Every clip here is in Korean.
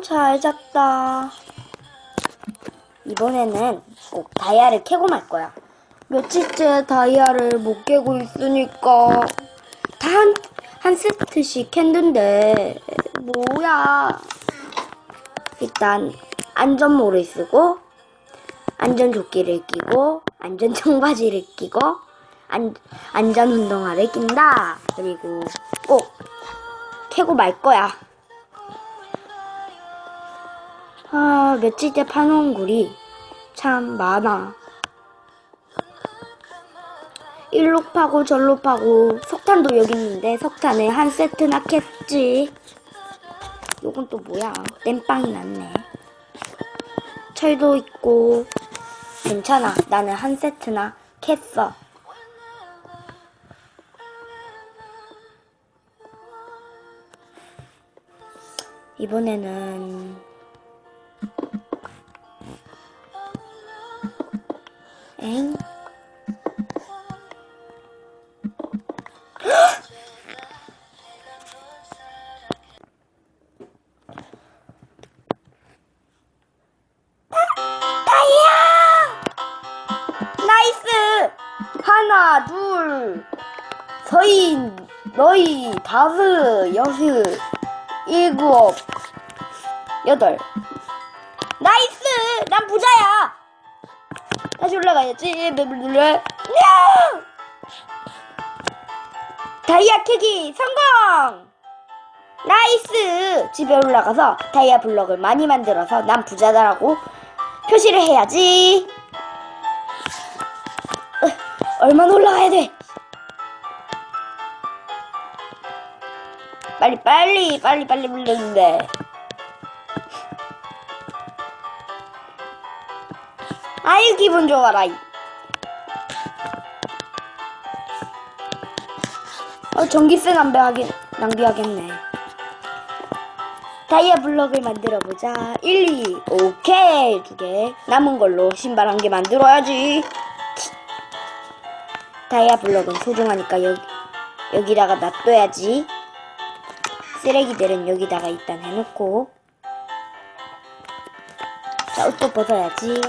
참 잘 잤다. 이번에는 꼭 다이아를 캐고 말 거야. 며칠째 다이아를 못 깨고 있으니까 다 한 한 세트씩 했는데 뭐야? 일단 안전모를 쓰고 안전조끼를 끼고 안전 청바지를 끼고 안, 안전 운동화를 낀다. 그리고 꼭 캐고 말 거야. 아, 며칠째 파놓은 굴이 참 많아. 일로 파고 절로 파고 석탄도 여기 있는데 석탄을 한 세트나 캤지. 요건 또 뭐야? 땜빵이 났네. 철도 있고 괜찮아. 나는 한 세트나 캤어. 이번에는 엥? 나이스! 하나, 둘, 서인, 너희, 다섯, 여섯, 일곱, 여덟. 나이스! 난 부자야! 다시 올라가야지. 야! 다이아 캐기 성공! 나이스! 집에 올라가서 다이아 블럭을 많이 만들어서 난 부자다라고 표시를 해야지. 으, 얼마나 올라가야 돼? 빨리 빨리 빨리 빨리 불렀는데. 아유 기분 좋아라. 이. 어 전기세 낭비하긴 낭비하겠네. 다이아 블럭을 만들어 보자. 1, 2, 오케이 두 개. 남은 걸로 신발 한 개 만들어야지. 다이아 블럭은 소중하니까 여기 여기다가 놔둬야지. 쓰레기들은 여기다가 일단 해놓고. 자 옷도 벗어야지.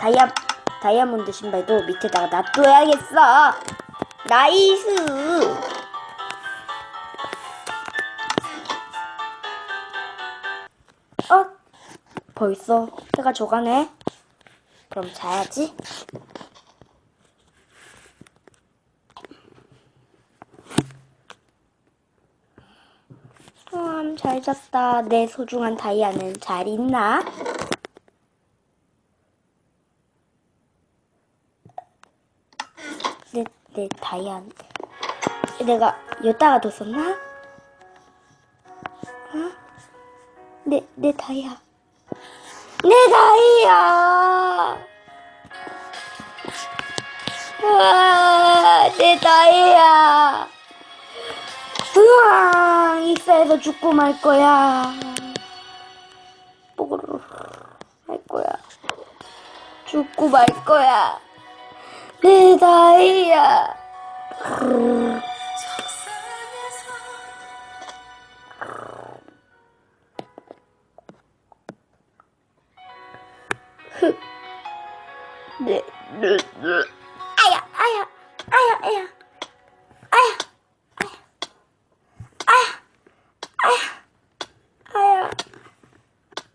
다이아 다이아몬드 신발도 밑에다가 놔둬야겠어. 나이스. 어? 벌써 해가 져가네. 그럼 자야지. 음, 잘 잤다. 내 소중한 다이아는 잘 있나? 내, 내 다이아. 내가 여기다가 뒀었나? 어? 내, 내 다이아. 내 다이아! 우와, 내 다이아! 우와, 익사해서 죽고 말 거야. 뽀그르 할 거야. 죽고 말 거야. 내 다이아. 네, 네, 네. 아야, 아야, 아야, 아야, 아야, 아야, 아야, 아야,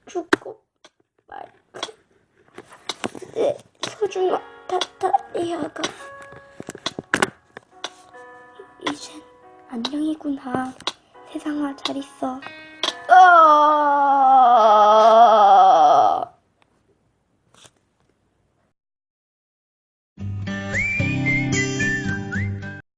죽고 말. 네, 소중한 타타이아가 이젠 안녕이구나. 세상아 잘 있어. 어...